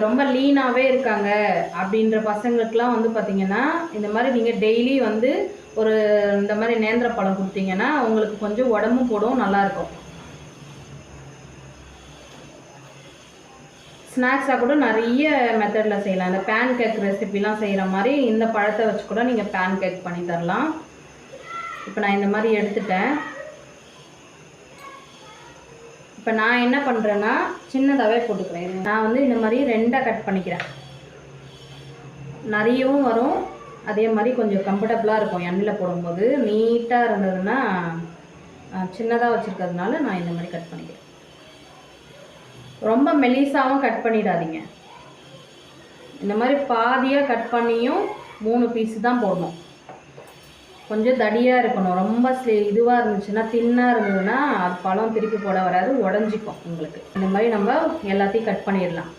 ரொம்ப லீனாகவே இருக்காங்க அப்படின்ற பசங்களுக்குலாம் வந்து பார்த்தீங்கன்னா இந்த மாதிரி நீங்கள் டெய்லி வந்து ஒரு இந்த மாதிரி நேந்திர பழம் கொடுத்தீங்கன்னா உங்களுக்கு கொஞ்சம் உடம்பும் போடும் நல்லாயிருக்கும் ஸ்நாக்ஸாக கூட நிறைய மெத்தடில் செய்யலாம். இந்த பேன் கேக் ரெசிபிலாம் செய்கிற மாதிரி இந்த பழத்தை வச்சு கூட நீங்கள் பேன் கேக் பண்ணி தரலாம். இப்போ நான் இந்த மாதிரி எடுத்துட்டேன். இப்போ நான் என்ன பண்ணுறேன்னா சின்னதாகவே போட்டுக்கிறேன். நான் வந்து இந்த மாதிரி ரெண்டாக கட் பண்ணிக்கிறேன். நிறையவும் வரும். அதே மாதிரி கொஞ்சம் கம்ஃபர்டபுளாக இருக்கும். எண்ணெயில் போடும்போது நீட்டாக இருந்ததுன்னா சின்னதாக வச்சுருக்கிறதுனால நான் இந்த மாதிரி கட் பண்ணிக்கிறேன். ரொம்ப மெலிசாவும் கட் பண்ணிடாதீங்க. இந்த மாதிரி பாதியாக கட் பண்ணியும் மூணு பீஸ் தான் போடணும். கொஞ்சம் தடியாக இருக்கணும். ரொம்ப இதுவாக இருந்துச்சுன்னா தின்னாக இருந்ததுன்னா அது பழம் திருப்பி போட வராது உடஞ்சிக்கும் உங்களுக்கு. இந்த மாதிரி நம்ம எல்லாத்தையும் கட் பண்ணிடலாம்.